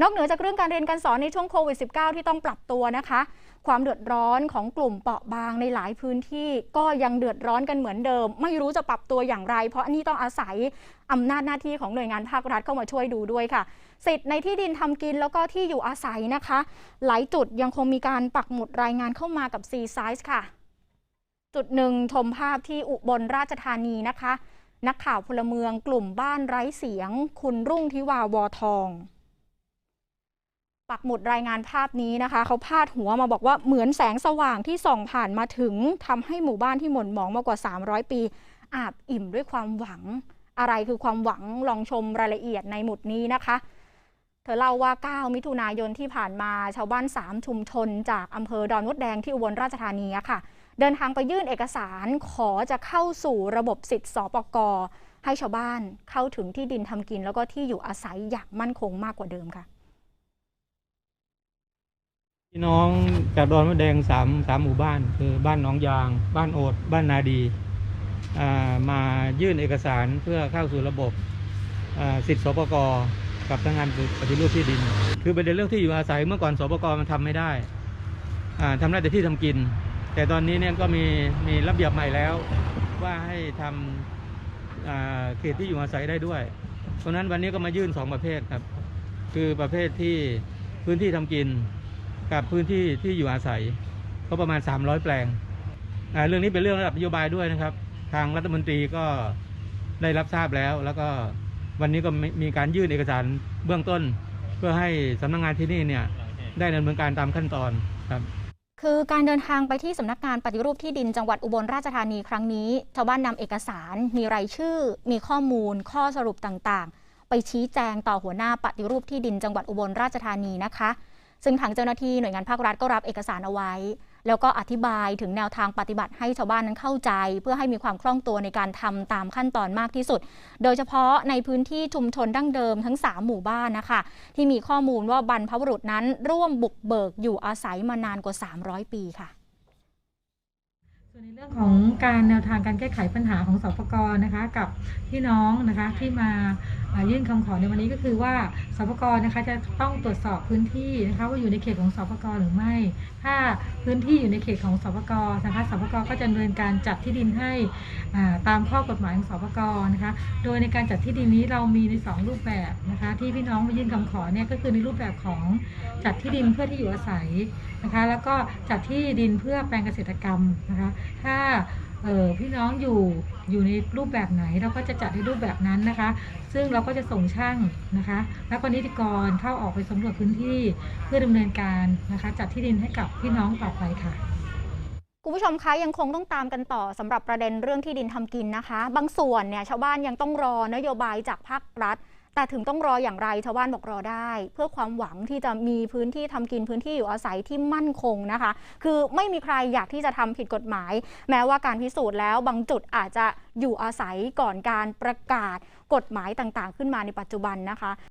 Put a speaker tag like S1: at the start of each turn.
S1: นอกเหนือจากเรื่องการเรียนการสอนในช่วงโควิด -19 ที่ต้องปรับตัวนะคะ ความเดือดร้อนของกลุ่มเปราะบางในหลายพื้นที่ก็ยังเดือดร้อนกันเหมือนเดิม ไม่รู้จะปรับตัวอย่างไร เพราะอันนี้ต้องอาศัยอำนาจหน้าที่ของหน่วยงานภาครัฐเข้ามาช่วยดูด้วยค่ะ สิทธิ์ในที่ดินทำกินแล้วก็ที่อยู่อาศัยนะคะ หลายจุดยังคงมีการปักหมุดรายงานเข้ามากับ C Size ค่ะ จุดหนึ่งชมภาพที่อุบลราชธานีนะคะ นักข่าวพลเมืองกลุ่มบ้านไร้เสียง คุณรุ่งทิวาวอทอง ปักหมุดรายงานภาพนี้นะคะ เขาพาดหัวมาบอกว่าเหมือนแสงสว่างที่ส่องผ่านมาถึงทำให้หมู่บ้านที่หม่นหมองมากว่า 300 ปี อาบอิ่มด้วยความหวัง อะไรคือความหวังลองชมรายละเอียดในหมุดนี้นะคะ เธอเล่าว่า 9 มิถุนายนที่ผ่านมาชาวบ้าน 3 ชุมชน จากอำเภอดอนมดแดงที่อุบลราชธานีค่ะ เดินทางไปยื่นเอกสารขอจะเข้าสู่ระบบสิทธิสปกให้ชาวบ้านเข้าถึงที่ดินทำกินแล้วก็ที่อยู่อาศัยอย่างมั่นคงมากกว่าเดิมค่ะ
S2: พี่น้องจากดอนมะแดงสามสามหมู่บ้าน คือบ้านหนองยาง บ้านโอด บ้านนาดีมายื่นเอกสารเพื่อเข้าสู่ระบบสิทธิสปกกับทางงานปฏิรูปที่ดิน คือประเด็นเรื่องที่อยู่อาศัยเมื่อก่อนสปกมันทำไม่ได้อ่าทำได้แต่ที่ทำกิน แต่ตอนนี้เนี่ยก็มีมีระเบียบใหม่แล้ว ว่าให้ทำอ่าเขตที่อยู่อาศัยได้ด้วย เพราะฉะนั้นวันนี้ก็มายื่นสองประเภทครับ คือประเภทที่พื้นที่ทำกิน กับพื้นที่ที่อยู่อาศัย ก็ประมาณ 300 แปลง เรื่องนี้เป็นเรื่องระดับนโยบายด้วยนะครับ ทางรัฐมนตรีก็ได้รับทราบแล้ว แล้วก็วันนี้ก็มีมีการยื่นเอกสารเบื้องต้น เพื่อให้สำนักงงานที่นี่เนี่ยได้ดำเนินการตามขั้นตอนครับ
S1: คือการเดินทางไปที่สำนักงานปฏิรูปที่ดินจังหวัดอุบลราชธานีครั้งนี้ชาวบ้านนำเอกสาร มีรายชื่อ มีข้อมูล ข้อสรุปต่างๆ ไปชี้แจงต่อหัวหน้าปฏิรูปที่ดินจังหวัดอุบลราชธานีนะคะ ซึ่งทางเจ้าหน้าที่หน่วยงานภาครัฐก็รับเอกสารเอาไว้ แล้วก็อธิบายถึงแนวทางปฏิบัติให้ชาวบ้านนั้นเข้าใจ เพื่อให้มีความคล่องตัวในการทำตามขั้นตอนมากที่สุด โดยเฉพาะในพื้นที่ชุมชนดั้งเดิมทั้ง 3 หมู่บ้านนะคะ ที่มีข้อมูลว่าบรรพบุรุษนั้นร่วมบุกเบิกอยู่อาศัยมานานกว่า 300 ปีค่ะ
S3: ส่วนในเรื่องของการแนวทางการแก้ไขปัญหาของสปกนะคะ กับพี่น้องนะคะที่มายื่นคำขอในวันนี้ก็คือว่าสปกนะคะจะต้องตรวจสอบพื้นที่นะคะว่าอยู่ในเขตของสปกหรือไม่ ถ้าพื้นที่อยู่ในเขตของสปกนะคะสปกก็จะดำเนินการจัดที่ดินให้ตามข้อกฎหมายของสปกนะคะโดยในการจัดที่ดินนี้เรามีในสองรูปแบบนะคะที่พี่น้องมายื่นคำขอเนี่ยก็คือในรูปแบบของจัดที่ดินเพื่อที่อยู่อาศัยนะคะแล้วก็จัดที่ดินเพื่อแปลงเกษตรกรรมนะคะถ้าพี่น้องอยู่อยู่ในรูปแบบไหนเราก็จะจัดในรูปแบบนั้นนะคะ ซึ่งเราก็จะส่งช่างนะคะแล้วก็นิติกรเข้าออกไปสำรวจพื้นที่เพื่อดำเนินการนะคะ จัดที่ดินให้กับพี่น้องต่อไปค่ะ
S1: คุณผู้ชมคะยังคงต้องตามกันต่อสำหรับประเด็นเรื่องที่ดินทำกินนะคะ บางส่วนเนี่ยชาวบ้านยังต้องรอนโยบายจากภาครัฐ แต่ถึงต้องรออย่างไรชาวบ้านบอกรอได้ เพื่อความหวังที่จะมีพื้นที่ทำกินพื้นที่อยู่อาศัยที่มั่นคงนะคะ คือไม่มีใครอยากที่จะทำผิดกฎหมาย แม้ว่าการพิสูจน์แล้วบางจุดอาจจะอยู่อาศัยก่อนการประกาศกฎหมายต่างๆ ขึ้นมาในปัจจุบันนะคะ